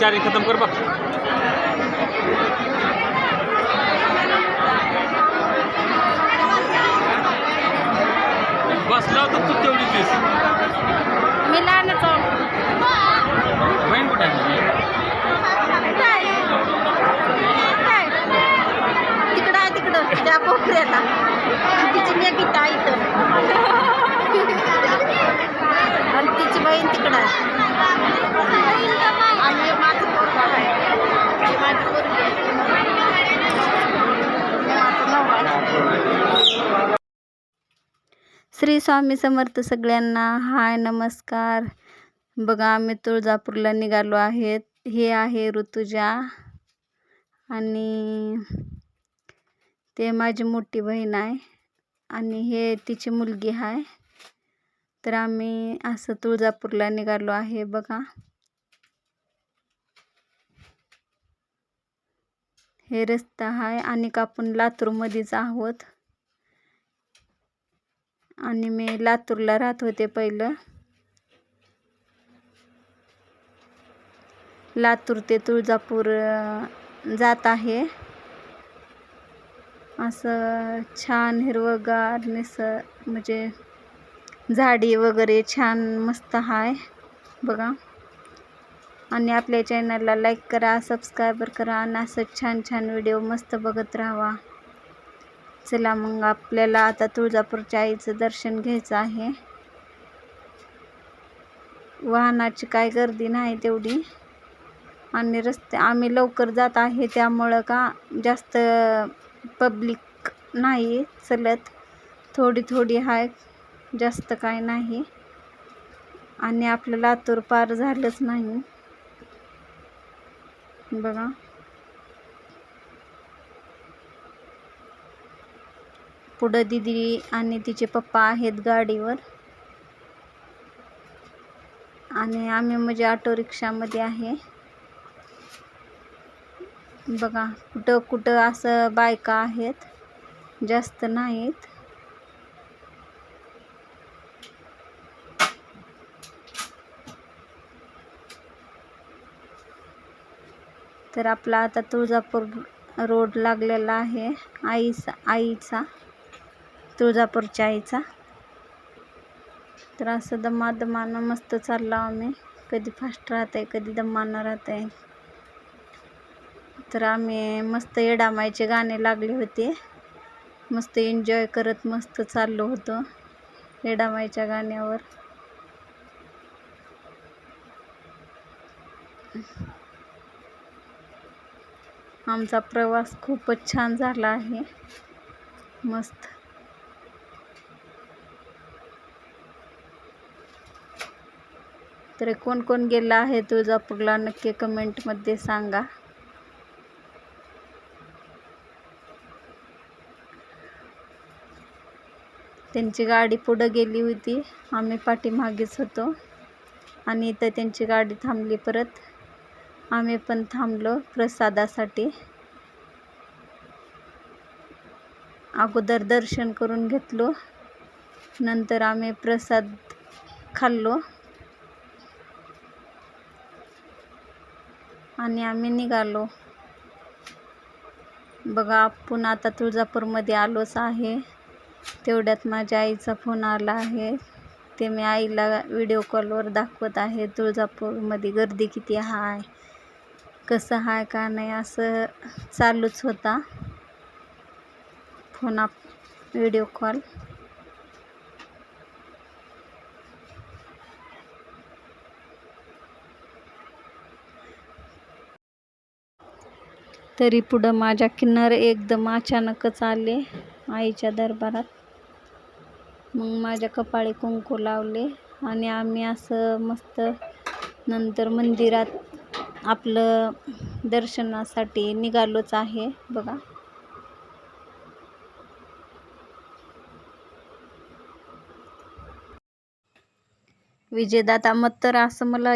Charging खतम कर बघ. बसला होता तू तेवढी फीस मी लहानच. बहीण कुठे? तिकडं आहे तिकडं. त्या तिची इथं. आणि तिची बहीण तिकडं आहे आणि हे माझं पोरगं आहे ही माझी पोरगी आहे. हे माझं नवरा आहे. श्री स्वामी समर्थ सगळ्यांना. हाय नमस्कार. बघा आम्ही तुळजापूरला निघालो आहेत. हे आहे ऋतुजा आणि ते माझी मोठी बहीण आहे आणि हे तिची मुलगी आहे. तर आम्ही असं तुळजापूरला निघालो आहे बघा. हे रस्ता आहे आणि आपण लातूरमध्येच आहोत. आणि मी लातूरला राहत होते पहिलं. लातूर ते तुळजापूर जात आहे. असं छान हिरवंगार निस म्हणजे झाडी वगैरे छान मस्त आहे बघा. आणि आपल्या चॅनलला लाईक करा सबस्क्रायबर करा. आणि असं छान छान व्हिडिओ मस्त बघत राहावा चला मग आपल्याला आता तुळजापूरच्या आईचं दर्शन घ्यायचं आहे. वाहनाची काय गर्दी नाही तेवढी. आणि रस्ते आम्ही लवकर जात आहे त्यामुळं का जास्त पब्लिक नाही चलत. थोडी थोडी आहे जास्त काय नाही. आणि आपलं लातूर पार झालंच नाही. बघा. पुढं दिदी आणि तिचे पप्पा आहेत गाडीवर. आणि आम्ही म्हणजे ऑटो रिक्षामध्ये आहे. बघा कुठं कुठं असं बायका आहेत जास्त नाहीत. तर आपला आता तुळजापूर रोड लागलेला आहे आईचा आईचा. तुळजापूरच्या आईचा. तर असं दमा दमानं मस्त चाललो आम्ही. कधी फास्ट राहत आहे कधी दमानं राहत आहे तर आम्ही मस्त येडामाईचे गाणे लागले होते. मस्त एन्जॉय करत मस्त चाललो होतो येडामाईच्या गाण्यावर. आमचा प्रवास खूपच छान झाला आहे. मस्त. तर कोण कोण गेला आहे तुळजापूरला नक्की कमेंटमध्ये सांगा. त्यांची गाडी पुढं गेली होती. आम्ही पाठीमागेच होतो. आणि इथं त्यांची गाडी थांबली परत. आम्ही पण थांबलो प्रसादासाठी. अगोदर दर्शन करून घेतलो. नंतर आम्ही प्रसाद खाल्लो. आणि आम्ही निघालो. बघा आपण आता तुळजापूरमध्ये आलोच आहे. तेवढ्यात माझ्या आईचा फोन आला आहे. ते मी आईला व्हिडिओ कॉलवर दाखवत आहे तुळजापूरमध्ये गर्दी किती आहे कसं आहे का नाही असं चालूच होता. फोन आप व्हिडिओ कॉल तरी पुढं माझ्या किन्नर एकदम अचानकच आले आईच्या दरबारात. मग माझ्या कपाळी कुंकू लावले आणि आम्ही असं मस्त नंतर मंदिरात आपलं दर्शनासाठी निघालोच आहे बघा. विजयदादा मग तर असं मला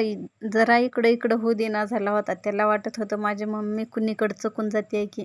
जरा इकडं इकडं होऊ देना झाला होता. त्याला वाटत होतं माझी मम्मी कुणीकडं चुकून जाते की.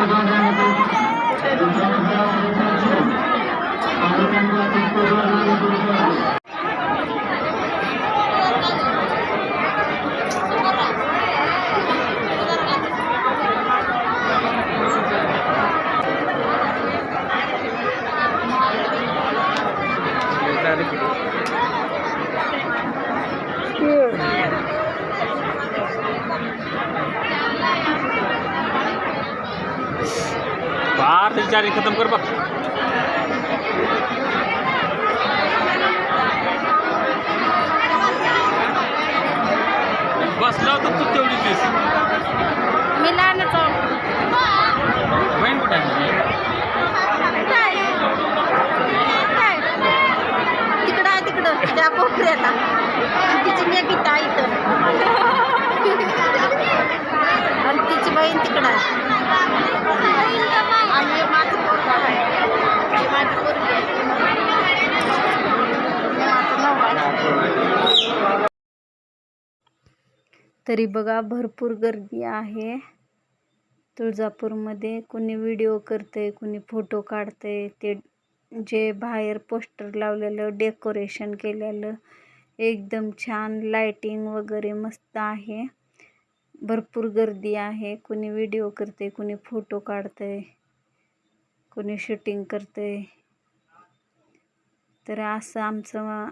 ありうご。बाहर से जारी खत्म कर बघ. बसला होता तू तेवढीच आहेस मी लहानच बहीण कुठे तुझी? तिकडं आहे तिकडं. त्या आणि तिची इथं आहे इथं. आणि तिची बहीण तिकडं आहे आणि हे माझं पोरगं आहे हे माझी पोरगी आहे. हे माझं नवरा आहे. तरी बघा भरपूर गर्दी आहे. तुळजापूरमध्ये कोणी व्हिडिओ करते कोणी फोटो काढते ते जे बाहेर पोस्टर लावलेलं डेकोरेशन केलेलं एकदम छान लाइटिंग वगैरे मस्त आहे. भरपूर गर्दी आहे. कोणी व्हिडिओ करते कोणी फोटो काढते कोणी शूटिंग करते तर असं आमचं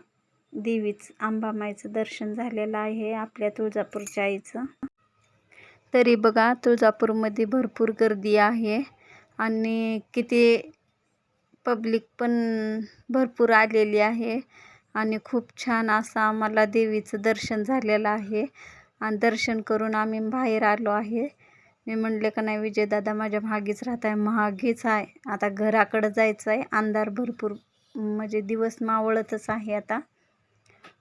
देवीच अंबामाईचं दर्शन झालेलं आहे आपल्या तुळजापूरच्या आईचं. तरी बघा तुळजापूरमध्ये भरपूर गर्दी आहे आणि किती पब्लिक पण भरपूर आलेली आहे आणि खूप छान असं आम्हाला देवीचं दर्शन झालेलं आहे आणि दर्शन करून आम्ही बाहेर आलो आहे. मी म्हणले का नाही विजयदादा माझ्या मागेच राहत आहे मागेच आहे. आता घराकडं जायचं आहे अंधार भरपूर म्हणजे दिवस मावळतच आहे आता.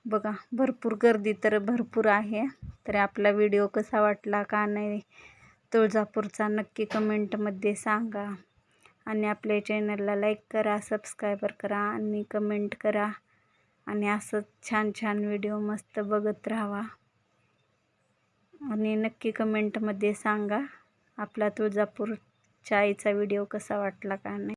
बघा भरपूर गर्दी तर भरपूर आहे. तर आपला व्हिडिओ कसा वाटला का नाही तुळजापूरचा नक्की कमेंटमध्ये सांगा. आणि आपल्या चॅनलला लाईक करा सबस्क्रायबर करा आणि कमेंट करा. आणि असंच छान छान व्हिडिओ मस्त बघत राहावा आणि नक्की कमेंटमध्ये सांगा आपला तुळजापूरच्या आईचा व्हिडिओ कसा वाटला का नाही.